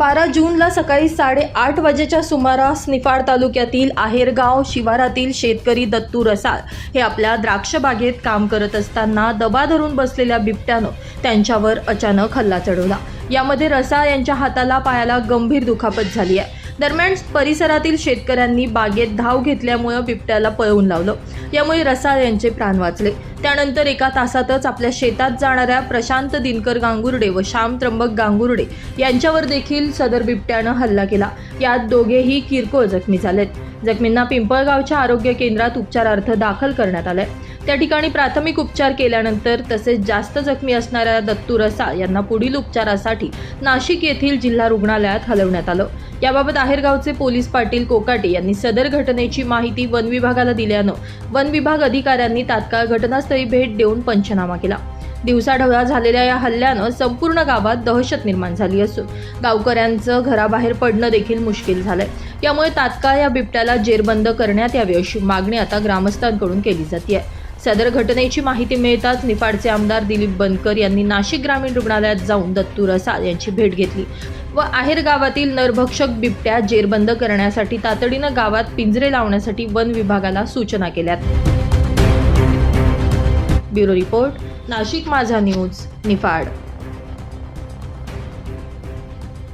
बारा जूनला सकाळी साडेआठ वाजेच्या सुमारास निफाड तालुक्यातील आहेरगाव शिवारातील शेतकरी दत्तू रसाळ हे आपल्या द्राक्ष बागेत काम करत असताना दबा धरून बसलेल्या बिबट्यानं त्यांच्यावर अचानक हल्ला चढवला. यामध्ये रसाळ यांच्या हाताला पायाला गंभीर दुखापत झाली आहे. दरम्यान परिसरातील शेतकऱ्यांनी बागेत धाव घेतल्यामुळं बिबट्याला पळवून लावलं. यामुळे रसाळ यांचे प्राण वाचले. त्यानंतर एका तासातच आपल्या शेतात जाणाऱ्या प्रशांत दिनकर गांगुर्डे व श्याम त्र्यंबक गांगुर्डे यांच्यावर देखील सदर बिबट्यानं हल्ला केला. यात दोघेही किरकोळ जखमी झालेत. जखमींना पिंपळगावच्या आरोग्य केंद्रात उपचारार्थ दाखल करण्यात आलंय. त्या ठिकाणी प्राथमिक उपचार केल्यानंतर तसेच जास्त जखमी असणाऱ्या दत्तू रसाळ यांना पुढील उपचारासाठी नाशिक येथील जिल्हा रुग्णालयात हलवण्यात आलं. याबाबत आहेरगावचे पोलीस पाटील कोकाटे यांनी सदर घटनेची माहिती वन विभागाला दिल्यानं वन विभाग अधिकाऱ्यांनी तात्काळ घटनास्थळी भेट देऊन पंचनामा केला. दिवसाढवळा झालेल्या या हल्ल्यानं संपूर्ण गावात दहशत निर्माण झाली असून गावकऱ्यांचं घराबाहेर पडणं देखील मुश्किल झालंय. यामुळे तात्काळ या बिबट्याला जेरबंद करण्यात यावी अशी मागणी आता ग्रामस्थांकडून केली जाते आहे सदर घटनेची माहिती मिळताच निफाडचे आमदार दिलीप बनकर यांनी नाशिक ग्रामीण रुग्णालयात जाऊन दत्तू रसाळ यांची भेट घेतली व आहेर गावातील नरभक्षक बिबट्या जेरबंद करण्यासाठी तातडीनं गावात पिंजरे लावण्यासाठी वन विभागाला सूचना केल्यात. ब्युरो रिपोर्ट नाशिक माझा न्यूज निफाड.